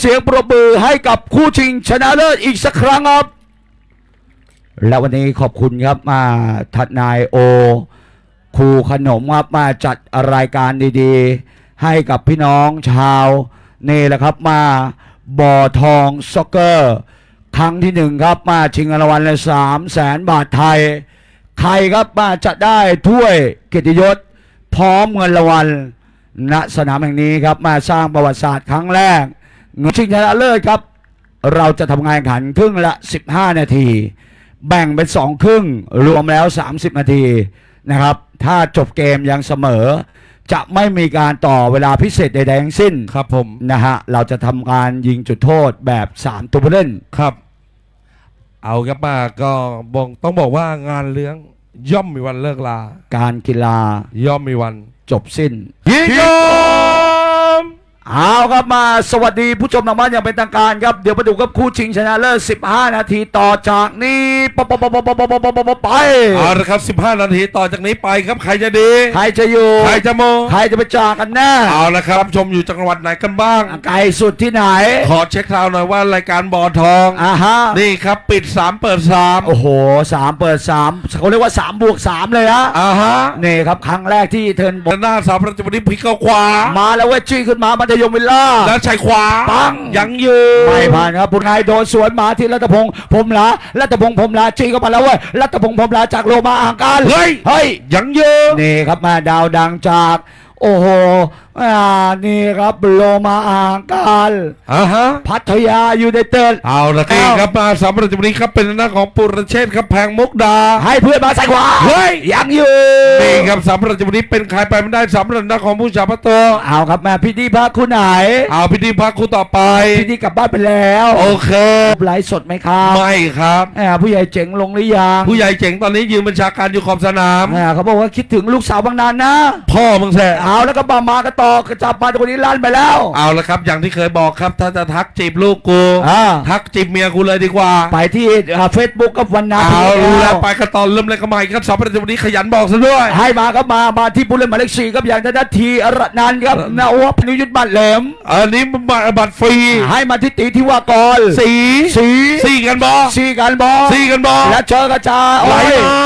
เสียงปรบมือให้กับคู่ชิงชนะเลิศอีกสักครั้งครับ และวันนี้ขอบคุณครับมาทัดนายโอครูขนมครับมาจัดรายการดีๆ ให้กับพี่น้องชาวนี่แหละครับมาบ่อทองซ็อกเกอร์ ครั้งที่หนึ่งครับมาชิงรางวัลละสามแสนบาทไทย ใครครับมาจะได้ถ้วยเกียรติยศ พร้อมเงินรางวัลณสนามแห่งนี้ครับมาสร้างประวัติศาสตร์ครั้งแรก เงินชิงชนะเลิศครับ เราจะทำงานแข่งขันครึ่งละ 15 นาที แบ่งเป็น 2 ครึ่งรวมแล้ว 30 นาทีนะครับ ถ้าจบเกมยังเสมอ จะไม่มีการต่อเวลาพิเศษใดๆทั้งสิ้นครับผมนะฮะเราจะทำการยิงจุดโทษแบบ 3 ตัวผู้เล่น ครับ เอาครับมาก็บอกต้องบอกว่างานเลี้ยงย่อมมีวันเลิกลา การกีฬาย่อมมีวัน จบสิ้นยินยอม เอาครับมาสวัสดีผู้ชมทางบ้านอย่างเป็นทางการครับ เดี๋ยวมาดูกับคู่ชิงชนะเลิศ 15 นาทีต่อจากนี้ปะปะปะปะปะปะปะปะปะปะไปเอาละครับ 15 นาทีต่อจากนี้ไปครับใครจะดี ใครจะอยู่ ใครจะโมใครจะไปจากกันแน่เอาละครับชมอยู่จังหวัดไหนกันบ้างไกลสุดที่ไหน ขอเช็คข่าวหน่อยว่ารายการบ่อทองอ่าฮะนี่ครับปิด 3 เปิด 3 โอ้โหสามเปิดสามเขาเรียกว่าสามบวกสามเลยฮะอ่าฮะนี่ครับครั้งแรกที่เทิร์นบอลหน้าสาวประจุบันนี้พลิกเข้าขวามาแล้วเวจี้ขึ้นมามัธยมวิลล่า แล้วชายขวาปัง ยังยืนไม่ผ่านครับผู้นายโดนสวนมาที่รัตพงศ์พรหมลารัตพงศ์พรหมลาจี้เข้ามาแล้วเว้ยรัตพงศ์พรหมลาจากโรมาอ่างการเฮ้ย เฮ้ย ยังยืน นี่ครับมาดาวดังจาก โอ้โห อ่านี่ครับโลมาอ่างการอ่าฮะ พัทยายูไนเต็ดเอาละครับครับมาสามประจุบันนี้ครับเป็นหน้าของปุรเชษฐ์ครับแพงมุกดา ให้เพื่อนมาใส่ขวาเฮ้ยยังอยู่นี่ครับสามประจุบันนี้เป็นใครไปไม่ได้สามประจุของผู้ชาพระโตเอาครับแม่พี่ดีพักคุณไหน เอาพิธีพักคู่ต่อไปพี่ดีกลับบ้านไปแล้วโอเคไลฟ์สดไหมครับไม่ครับแหมผู้ใหญ่เจ๋งลงหรือยังผู้ใหญ่เจ๋งตอนนี้ยืนบัญชาการอยู่ขอบสนามแหมเขาบอกว่าคิดถึงลูกสาวบางนานนะ พ่อมึงแท้เอาแล้วก็มามากันต่อกระจับมาตรงนี้ลั่นไปแล้ว เอาละครับ อย่างที่เคยบอกครับ ถ้าจะทักจีบลูกกู อ่า ทักจีบเมียกูเลยดีกว่า ไปที่เฟซบุ๊กกับวันนาเอาทีแล้วไปกันตอนเริ่มเลยกันใหม่ครับสามประจุบันนี้ขยันบอกซะด้วย ให้มาก็มามาที่ผู้เล่นหมายเลขสี่ครับอย่างนาทีอรนันท์ครับนวพนิยุทธบัตรแหลมอันนี้มันบัตรฟรี ให้มาที่ตีที่ว่ากรสีสีสีกันบอสีกันบอสีกันบอและเจอกระจาไหลโอ้ยมา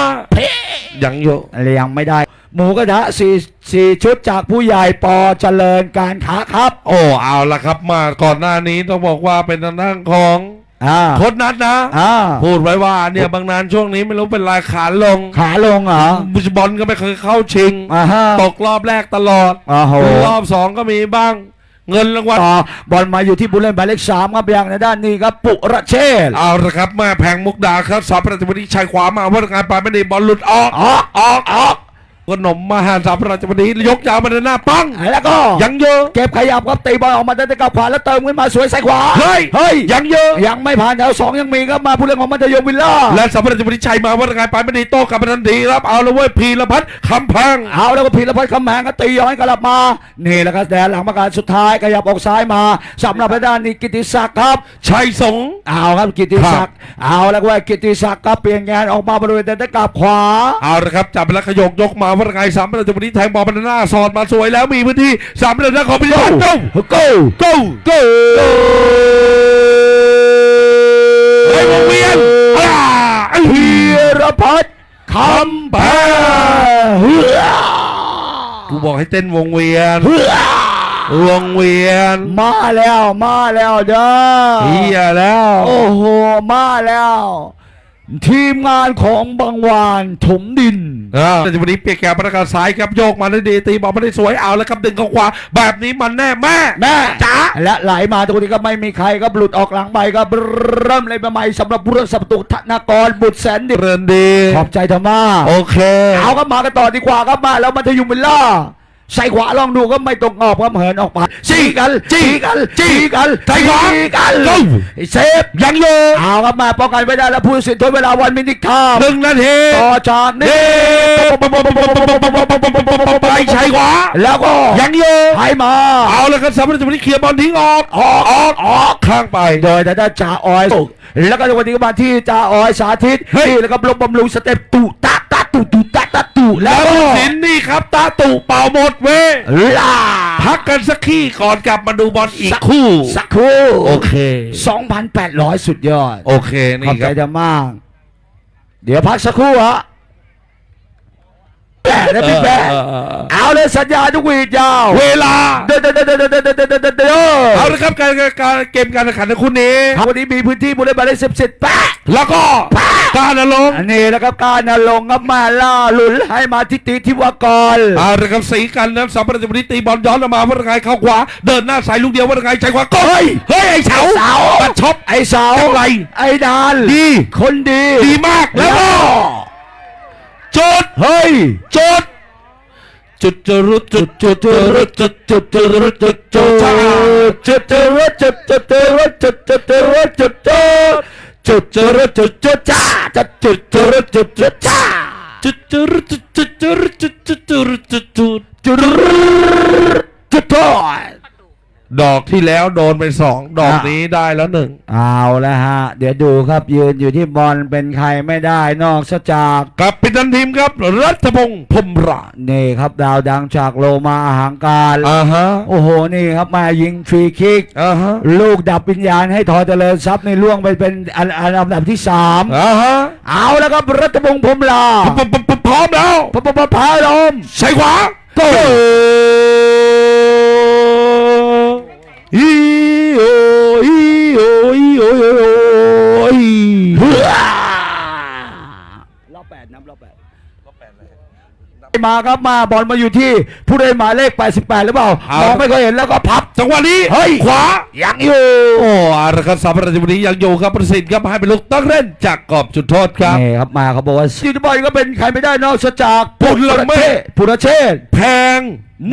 ยังอยู่อะไรยังไม่ได้ หมูกระทะสี่สี่ชุดจากผู้ใหญ่ปอเจริญการค้าครับ โอ้เอาละครับมาก่อนหน้านี้ต้องบอกว่าเป็นทางด้านของอ่าโคดนัดนะอ่าพูดไว้ว่าเนี่ยบางนานช่วงนี้ไม่รู้เป็นลายขาลงขาลงเหรอบุชบอลก็ไม่เคยเข้าชิงอ่าฮะตกรอบแรกตลอดโอ้โหรอบสองก็มีบ้าง เงินรางวัลต่อบอลมาอยู่ที่ผู้เล่นหมายเลขสามครับอย่างในด้านนี้ครับปุระเชษฐ์เอาละครับแม่แพงมุกดาครับสอบประตูวันนี้ชายขวามาว่าการไปไม่ได้บอลหลุดออกออกออกออก ขนมมาหาสามประตูวันนี้ยกยาวมาด้านหน้าปังแล้วก็ยังเยอะเก็บขยับครับตีบอลออกมาได้กับขวาแล้วเติมขึ้นมาสวยใส่ขวาเฮ้ยเฮ้ยยังเยอะยังไม่ผ่านแถวสองยังมีครับมาผู้เล่นของมัธยมวิลล่าและสามประตูวันนี้ชัยมาว่าการไปไม่ได้โต้กลับมาทันทีครับเอาละเว้ยพีรพัฒน์คำแพงเอาแล้วก็พีรพัฒน์คำแหงก็ตีย้อนกลับมานี่แหละครับแดนหลังมาการสุดท้ายขยับออกซ้ายมาสำหรับทางด้านนี้กิติศักดิ์ครับชัยสงฆ์เอาครับกิติศักดิ์เอาแล้วก็ว่ากิติศักดิ์ก็เปลี่ยนงานออกมาบริเวณแดนกลับขวาเอาละครับจับไปแล้วขยกยกมาว่าไงสามประตูวันนี้แทงบอลไปด้านหน้าสอดมาสวยแล้วมีพื้นที่สามประตูของพิรพัฒน์ go โก้ go go เฮ้ยวงเวียนอ่าไอ้พีรพัฒน์คำแพงเฮือกูบอกให้เต้นวงเวียนเฮือวงเวียน มาแล้วมาแล้วเด้อเฮียแล้ว โอ้โห มาแล้ว ทีมงานของบางวานถมดินอ่า แต่วันนี้เปียกแก้วประกาศสายครับโยกมาได้ดีตีบอลไม่ได้สวยเอาแล้วครับดึงเข้าขวาแบบนี้มันแน่แม่แม่จ๋าและไหลมาตรงนี้ก็ไม่มีใครก็หลุดออกหลังไปก็เริ่มเลยมาใหม่สำหรับผู้รักษาประตูธนากรบุตรแสนดิเรินดีขอบใจธรรมาโอเค เอาก็มากันต่อดีกว่าครับมาแล้วมัธยมวิลล่า ใส่ขวาลองดูก็ไม่ตรงออกก็เหินออกไปจี้กันจี้กันจี้กันใส่ขวาจี้กัน go ไอ้เซฟยังโยเอาครับมาป้องกันไม่ได้แล้วผู้ตัดสินทดเวลาวันมินิคามหนึ่งนาทีต่อจากนี้ไปชัยขวาแล้วก็ยังโยให้มา เอาแล้วครับสามประตูวันนี้เคลียร์บอลทิ้งออกออกออกออกข้างไปโดยทางด้านจ่าออยแล้วก็วันนี้ก็มาที่จ่าออยสาธิตเฮ้ยนี่แล้วก็ลงบำรุงสเต็ปตุตะตะตุตุตะตะตุ แล้แล้ววผู้ก็สินนี่ครับตาตุเป่าหมดเว้ยลาพักกันสักขี้ก่อนกลับมาดูบอลอีกคู่ สักครู่โอเค 2,800 สุดยอด โอเคขนี่อบคใจรับ จะมาก เดี๋ยวพักสักครู่ฮะแปะนะพี่แปะเออเออเออ เอาเลยสัญญาณทุกวีดยาวเวลา เดินเดินเดินเดินเดินเดินเดินเดินเดินเดินเอาละครับการการการเกมการแข่งขันในคู่นี้วันนี้มีพื้นที่บริบาลได้สิบสิบแปะแล้วก็การ ก้านลงอันนี้นะครับก้านลงครับมาล่าหลุนให้มาทิตีทิวากรเอาละครับสีกันนะครัสัมปทานบุรีตีบอลย้อนออกมาว่าไงเข้าขวาเดินหน้าสายลูกเดียวว่าไงใจขวาก็เฮ้ยเฮ้ยไอ้เสาเสาปัดช็อปไอ้เสาอะไรไอ้ดานดีคนดีดีมากแล้วก็จดเฮ้ยจดจุดจรุจุดจุดจรุจุดจุดจรุจุดจุดจุดจรุจุดจรุจุดจุดจรุจุดจุด จุดจุดจุดจุดจุดจุดจุดจุดจ้าจุดจุดจุดจุดจุดจ้าจุดจุดจุดจุดจุดจุดจุดจุดจุดจุดจุดจุดโทษ ดอกที่แล้วโดนไปสองดอกนี้ได้แล้วหนึ่งเอาแล้วฮะ เดี๋ยวดูครับยืนอยู่ที่บอลเป็นใครไม่ได้นอกจากกับปิตันทีมครับ รัฐพงศ์พรหมรานี่ครับดาวดังจากโลมาอาหางการอ่าฮะโอ้โหนี่ครับมายิงฟรีคิกอ่าฮะลูกดับวิญญาณให้ทอเจริญทรัพย์ในล่วงไปเป็นอันอันดับที่สามอ่าฮะเอาแล้วครับรัตบงศ์พรหมลาพร้อมพร้อมแล้วพระพระพาลมใส่ขวาโก้ อีโออีโออีโออีโอรอบแปดน้ำรอบแปด มาครับมาบอลมาอยู่ที่ผู้เล่นหมายเลข 88 หรือเปล่ามองไม่เคยเห็นแล้วก็พับ จังหวะนี้เฮ้ยขวายังอยู่โอ้อาร์คัสสามประตูนี้ยังอยู่ครับประสิทธิ์ครับให้เป็นลูกต้องเล่นจากกรอบจุดโทษครับนี่ครับมาเขาบอกว่าซิตี้บอยก็เป็นใครไม่ได้นอกจากปุณละเมฆปุรเชษฐ์แพง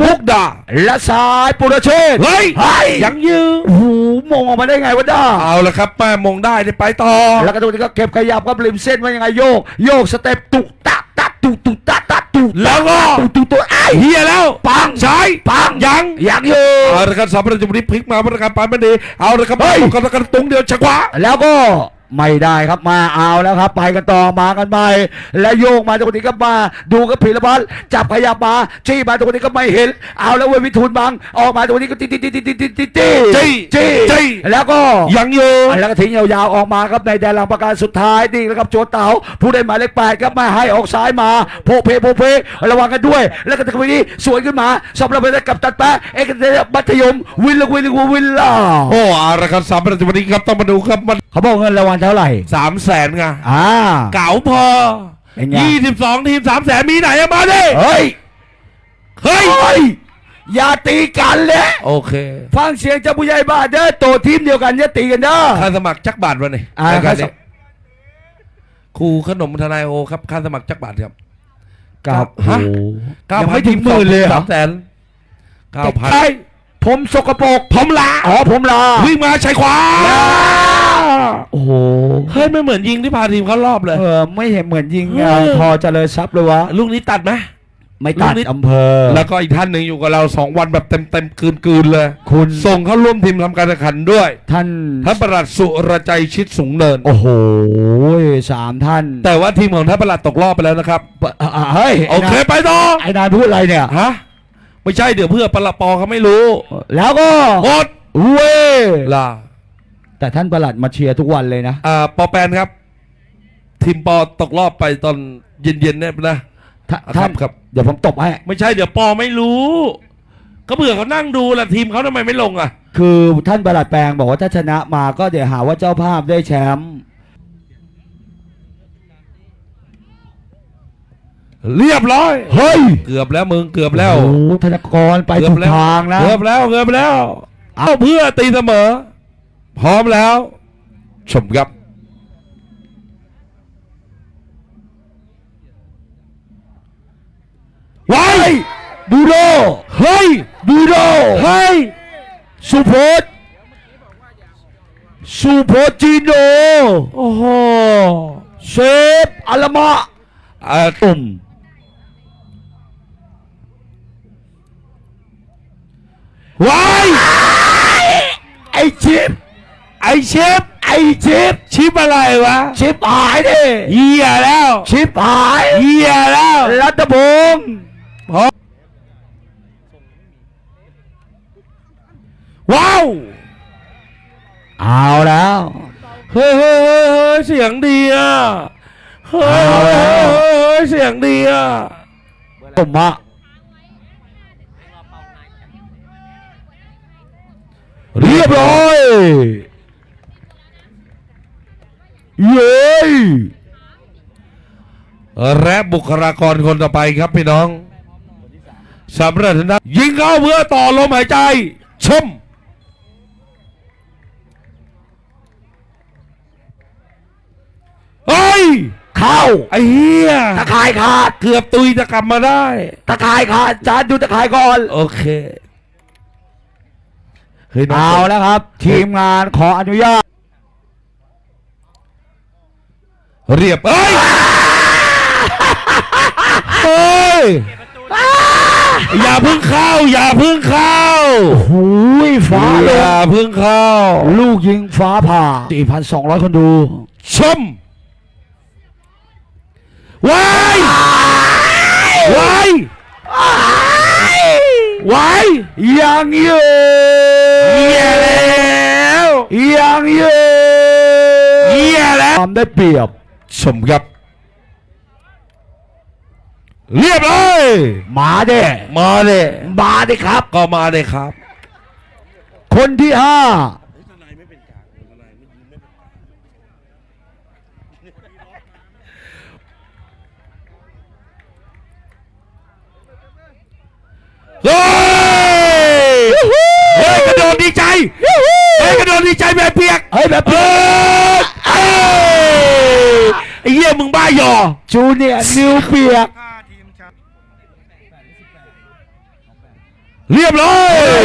มุกดาและสายปุรเชษฐ์เฮ้ยเฮ้ยยังยืนโอ้โหมงออกมาได้ไงวะด้าเอาละครับแม่มงได้ได้ไปต่อแล้วก็ตรงนี้ก็เก็บขยับครับริมเส้นว่ายังไงโยก โยกสเต็ปตุกตักตักตุกตุกตักตักตุก แล้วก็ตุกตุกตัวไอ้เฮียแล้วปังใช้ปังยังยังอยู่เอาละครับสามประตูนี้พลิกมาประการปานไม่ดีเอาละครับเฮ้ยกันกันตรงเดียวชักขวาแล้วก็ ไม่ได้ครับมาเอาแล้วครับ ไปกันต่อมากันไปแล้วโยกมาตรงนี้ก็มาดูกับพิรพัฒน์จับขยับมาจี้มาตรงนี้ก็ไม่เห็น เอาแล้วเว้ยวิทูลบังออกมาตรงนี้ก็ตีตีตีตีตีตีตีตีจี้จี้จี้แล้วก็ยังอยู่แล้วก็ทิ้งยาวๆออกมาครับในแดนหลังประการสุดท้ายนี่นะครับโจเต๋าผู้ได้หมายเลขแปดครับมาให้ออกซ้ายมาโพเพโพเพระวังกันด้วย แล้วก็ตะกี้นี้สวนขึ้นมาสำหรับไปกับตัดแปะเอกเดมัธยมวินละวินละวินล่าโอ้เอาละครับสามประตูนี้ครับต้องมาดูครับมันเขาบอกเงินรางวัลเท่าไหร่สามแสนไงอ่าเก๋าพอเป็นไงยี่สิบสองทีมสามแสนมีไหนอะมาดิเฮ้ยเฮ้ยเฮ้ยอย่าตีกันเลยโอเค ฟังเสียงจากผู้ใหญ่บ้านเด้อโตทีมเดียวกันอย่าตีกันเด้อค่าสมัครจักบาทวะนี่อ่ารายการค่าสนี้ครูขนมทนายโอครับค่าสมัครจักบาทครับกับฮะเก้ายังไม่ถึงหมื่นเลยเหรอสามแสนเก้าพันใช่ ผมสกปรกผมลาอ๋อผมลาวิ่งมาใช้ขวาโอ้โหเฮ้ยไม่เหมือนยิงที่พาทีมเขารอบเลย เออไม่เห็นเหมือนยิงเอออะพอเจริญทรัพย์เลยวะ ลูกนี้ตัดไหม ไม่ตัดลูกนิดอำเภอ แล้วก็อีกท่านหนึ่งอยู่กับเราสองวันแบบเต็มเต็มๆคืนคืนๆเลย คุณ ส่งเข้าร่วมทีมทำการแข่งขันด้วย ท่าน ท่านประหลัดสุรใจชิดสูงเนิน โอ้โหสามท่านแต่ว่าทีมของท่านประหลัดตกรอบไปแล้วนะครับ อะอะเฮ้ยโอเคไปต่อไอ้นายพูดอะไรเนี่ย ฮะ ไม่ใช่เดี๋ยวเพื่อประหลัดปอเขาไม่รู้แล้วก็หมดเว้ยล่ะแต่ท่านประหลัดมาเชียร์ทุกวันเลยนะอ่าปอแปนครับ ทีมปอตกรอบไปตอนเย็นๆเนี่ยนะท่าครัท่าบนครับ เดี๋ยวผมตบให้ ไม่ใช่เดี๋ยวปอไม่รู้ก็เผื่อเขานั่งดูแหละทีมเขาทำไมไม่ลงอะ คือท่านประหลัดแปลงบอกว่าถ้าชนะมาก็เดี๋ยวหาว่าเจ้าภาพได้แชมป์ เรียบร้อย เฮ้ย เกือบแล้วมึงเกือบแล้ว โอ้โหธนากรไปเกืถูอบกแล้วทางนะเกือบแล้วเกือบแล้ว เอาเพื่อตีเสมอ พร้อมแล้ว ชมครับ ไว้บูโด เฮ้ยบูโด เฮ้ย สุโพธสุโพจิโนโอ้โห เซฟอัลมะอ่าตุ่ม ว้ายไอชิปไอเชฟไอชิปชิปอะไรวะ ชิปหายดิเฮียแล้ว ชิปหายเฮียแล้ว รัตพงศ์ว้าว เอาแล้ว เฮ้ยเฮ้ยเฮ้ยเฮ้ยเสียงดีอะ เฮ้ยเอาเฮ้ยแล้วเฮ้ยเฮ้ยเสียงดีอะตมะเรียบร้อย เย้ยและบุคลากรคนต่อไปครับพี่น้องสำหรับนะยิงเข้าเพื่อต่อลมหายใจ ชม เฮ้ย เข้า ไอ้เหี้ยตะข่ายขาด เกือบตุยจะกลับมาได้ ตะข่ายขาดจานดูตะข่ายก่อน โอเค เฮ้ยน้เอางแล้วครับ ทีมงานขออนุญาต เรียบเอ้ยเฮ้ยอย่าเพึ่งเข้า อย่าเพึ่งเข้าหูยฟ้าอเลยย่าเพึ่งเข้า ลูกยิงฟ้าผ่า 4,200 คนดู ชมว้ายว้ายว้าย ยังเยอเหี้ยแล้วยังเยอเหี้ยแล้วความได้เปรียบชมครับ เรียบเลยมาเด้มาเลยมาเด้ครับ ก็มาเลยครับ คนที่ห้า เฮ้ยเฮ้ยกระโดดดีใจเฮ้ยกระโดดดีใจแบบเปียกเฮ้ยแบบเออเอ้ยไอ้เหี้ยมึงบ้าหยอจูเนียร์นิวเปียกเรียบร้อย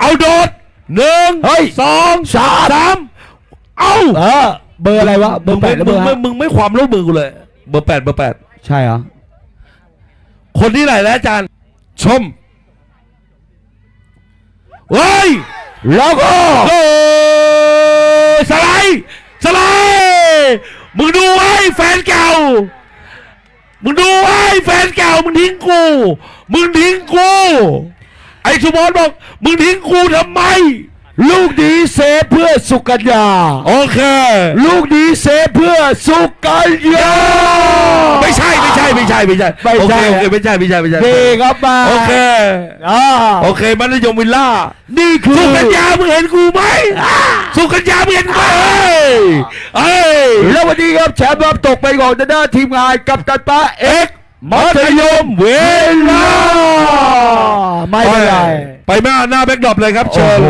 เอาโดดหนึ่งเฮ้ยสองสามสามเอาเออเบอร์อะไรวะเบอร์แปดหรือเบมึองร์ไม่ห้ามึงไม่ความร่วมมือกูเลย เบอร์แปดเบอร์แปดใช่เหรอคนที่ไหนแล้วอาจารย์ ชมเฮ้ยแล้วก็โอ้ยสไลด์สไลด์มึงดูไว้แฟนเก่า มึงดูไว้แฟนเก่า มึงทิ้งกู มึงทิ้งกู ไอ้สุบอลบอก มึงทิ้งกูทำไม ลูกนี้เซฟเพื่อสุกัญญา โอเค ลูกนี้เซฟเพื่อสุกัญญา ไม่ใช่ไม่ใช่ไม่ใช่ไม่ใช่ไม่ใช่โอเคโอเคไม่ใช่ไม่ใช่ไม่ใช่ดีครับมาโอเคอ่าโอเคมัธยมวิลล่านี่คือสุกัญญามึงเห็นกูไหมสุกัญญามึงเห็นกูไหมเอ้ยเอ้ยแล้ววันนี้ครับแชมป์ครับตกไปก่อนด้านทีมงานกับตันป้าเอกมัธยมเวลาไม่เป็นไร ไปหน้าหน้าแบ็กดรอปเลยครับเชิญ